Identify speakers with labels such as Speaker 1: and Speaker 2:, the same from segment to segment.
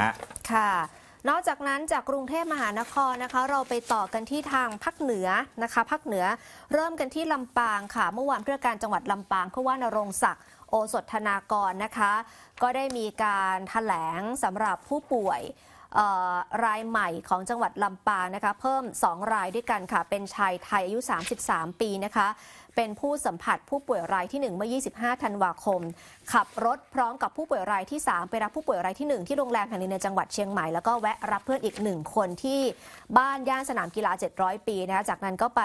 Speaker 1: ฮะ
Speaker 2: ค่ะ นอกจากนั้นจากกรุงเทพมหานครนะคะ เราไปต่อกันที่ทางภาคเหนือนะคะภาคเหนือเริ่มกันที่ลำปางค่ะ เมื่อวานเพื่อการจังหวัดลำปางผู้ว่านรงศักดิ์โอสถธนากรนะคะ ก็ได้มีการถแถลงสำหรับผู้ป่วย รายใหม่ของจังหวัดลำปางนะคะ เพิ่ม 2 รายด้วยกันค่ะ เป็นชายไทยอายุ 33 ปีนะคะ เป็นผู้สัมผัสผู้ป่วยรายที่ 1 เมื่อ 25 ธันวาคม ขับรถพร้อมกับผู้ป่วยรายที่ 3 ไปรับผู้ป่วยรายที่ 1 ที่โรงแรมแห่งหนึ่งในจังหวัดเชียงใหม่ แล้วก็แวะรับเพื่อนอีกหนึ่งคนที่บ้านย่านสนามกีฬา 700 ปีนะคะ จากนั้นก็ไป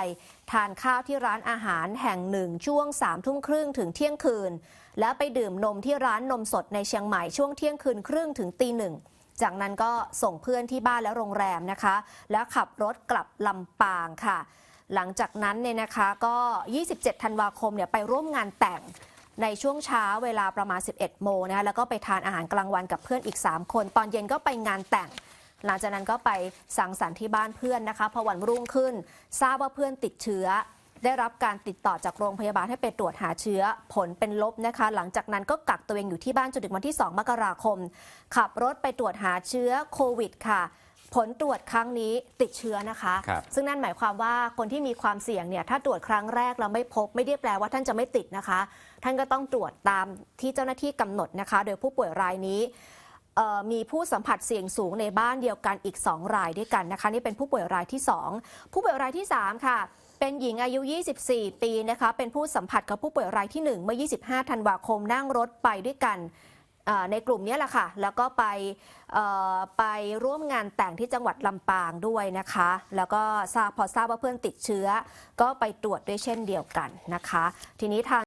Speaker 2: ทานข้าวที่ร้านอาหารแห่งหนึ่งช่วง3ทุ่มครึ่งถึงเที่ยงคืน แล้วไปดื่มนมที่ร้านนมสดในเชียงใหม่ช่วงเที่ยงคืนครึ่งถึงตีหนึ่ง จากนั้นก็ส่งเพื่อนที่บ้านและโรงแรมนะคะ แล้วขับรถกลับลำปางค่ะ หลังจากนั้นเนี่ยนะคะก็ 27 ธันวาคมเนี่ยไปร่วมงานแต่งในช่วงเช้าเวลาประมาณ 11 โมงนะคะแล้วก็ไปทานอาหารกลางวันกับเพื่อนอีก 3 คน ตอนเย็นก็ไปงานแต่ง หลังจากนั้นก็ไปสังสรรค์ที่บ้านเพื่อนนะคะพอวันรุ่งขึ้น ทราบว่าเพื่อนติดเชื้อ ได้รับการติดต่อจากโรงพยาบาลให้ไปตรวจหาเชื้อผลเป็นลบนะคะ หลังจากนั้นก็กักตัวเองอยู่ที่บ้านจนถึงวันที่ 2 มกราคม ขับรถไปตรวจหาเชื้อโควิดค่ะ ผลตรวจครั้งนี้ติดเชื้อนะคะ
Speaker 1: ครับ
Speaker 2: ซึ่งนั่นหมายความว่าคนที่มีความเสี่ยงเนี่ยถ้าตรวจครั้งแรกแล้วไม่พบไม่ได้แปลว่าท่านจะไม่ติดนะคะ ท่านก็ต้องตรวจตามที่เจ้าหน้าที่กำหนดนะคะ โดยผู้ป่วยรายนี้เอ่อ มีผู้สัมผัสเสี่ยงสูงในบ้านเดียวกันอีก 2 รายด้วยกันนะคะ นี่เป็นผู้ป่วยรายที่ 2 ผู้ป่วยรายที่ 3 ค่ะเป็นหญิงอายุ 24 ปีนะคะ เป็นผู้สัมผัสกับผู้ป่วยรายที่ 1 เมื่อ 25 ธันวาคมนั่งรถไปด้วยกันในกลุ่มนี้แหละค่ะ แล้วก็ไปไปร่วมงานแต่งที่จังหวัดลำปางด้วยนะคะ แล้วก็ทราบพอทราบว่าเพื่อนติดเชื้อ ก็ไปตรวจด้วยเช่นเดียวกันนะคะ ทีนี้ทาง